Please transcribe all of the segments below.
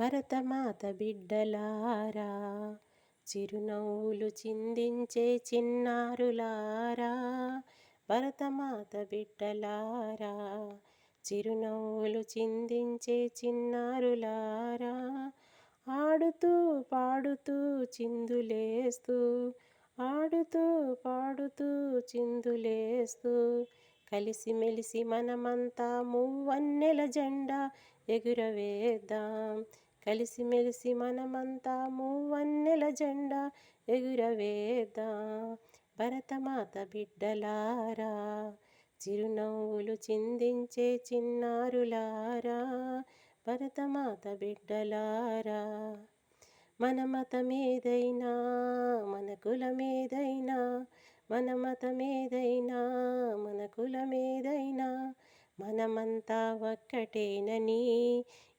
భరతమాత బిడ్డలారా చిరునవ్వులు చిందించే చిన్నారులారా భరతమాత బిడ్డలారా చిరునవ్వులు చిందించే చిన్నారులారా ఆడుతూ పాడుతూ చిందులేస్తూ ఆడుతూ పాడుతూ చిందులేస్తూ కలిసిమెలిసి మనమంతా మూవన్నెల జెండా ఎగురవేద్దాం. కలిసిమెలిసి మనమంతా మూవన్నెల జెండా ఎగురవేదా భరతమాత బిడ్డలారా చిరునవ్వులు చిందించే చిన్నారులారా భరతమాత బిడ్డలారా. మన మతమేదైనా మన కులమేదైనా మన మతమేదైనా మన కులమేదైనా మనమంతా ఒక్కటేనని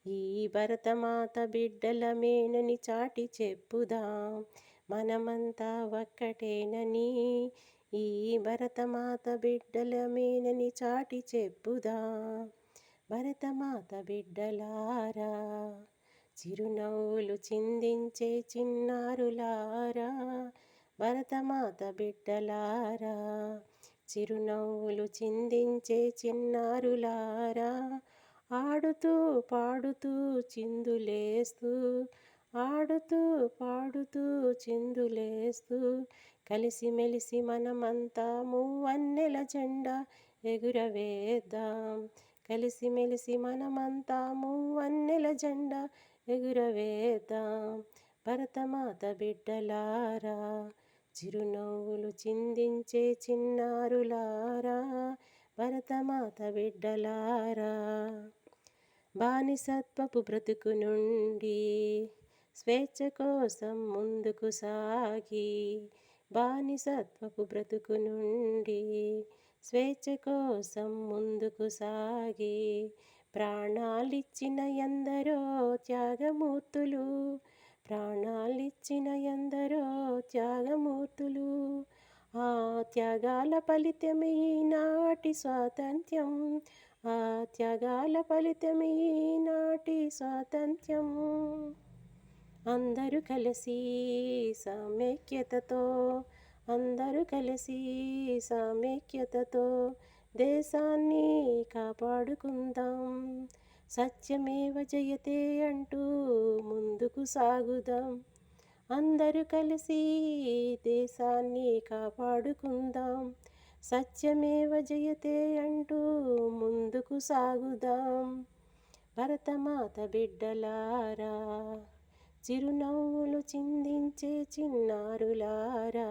ఈ భరతమాత బిడ్డలమేనని చాటి చెప్పుదాం. మనమంతా ఒక్కటేనని ఈ భరతమాత బిడ్డలమేనని చాటి చెప్పుదాం. భరతమాత బిడ్డలారా చిరునవ్వులు చిందించే చిన్నారులారా. భరతమాత బిడ్డలారా చిరునవ్వులు చిందించే చిన్నారులారా. ఆడుతూ పాడుతూ చిందులేస్తూ ఆడుతూ పాడుతూ చిందులేస్తూ కలిసిమెలిసి మనమంతా మూవన్నెల జెండా ఎగురవేద్దాం. కలిసిమెలిసి మనమంతా మూవన్నెల జెండా ఎగురవేద్దాం. భరతమాత బిడ్డలారా చిరునవ్వులు చిందించే చిన్నారులారా భరతమాత బిడ్డలారా. బానిసత్వపు బ్రతుకు నుండి స్వేచ్ఛ కోసం ముందుకు సాగి బానిసత్వపు బ్రతుకు నుండి స్వేచ్ఛ కోసం ముందుకు సాగి ప్రాణాలిచ్చిన ఎందరో త్యాగమూర్తులు ప్రాణాలిచ్చిన ఎందరో త్యాగమూర్తులు ఆ త్యాగాల ఫలితమే నాటి స్వాతంత్ర్యం. ఆ త్యాగాల ఫలితమే నాటి స్వాతంత్ర్యం. అందరూ కలిసి సమైక్యతతో అందరూ కలిసి సమైక్యతతో దేశాన్ని కాపాడుకుందాం. సత్యమేవ జయతే అంటూ ముందుకు సాగుదాం. అందరూ కలిసి దేశాన్ని కాపాడుకుందాం. సత్యమేవ జయతే అంటూ ముందుకు సాగుదాం. భరతమాత బిడ్డలారా చిరునవ్వులు చిందించే చిన్నారులారా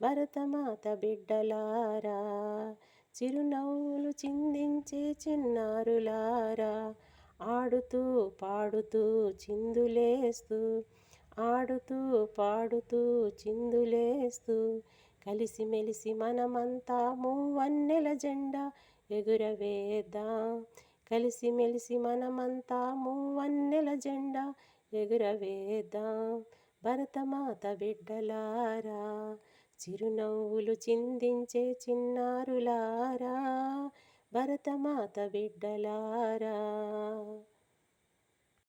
భరతమాత బిడ్డలారా చిరునవ్వులు చిందించే చిన్నారులారా ఆడుతూ పాడుతూ చిందులేస్తూ ఆడుతూ పాడుతూ చిందులేస్తూ కలిసిమెలిసి మనమంతా మూవన్నెల జెండా ఎగురవేద్దాం. కలిసిమెలిసి మనమంతా మూవన్నెల జెండా ఎగురవేద్దాం. భరతమాత బిడ్డలారా చిరునవ్వులు చిందించే చిన్నారులారా భరతమాత బిడ్డలారా.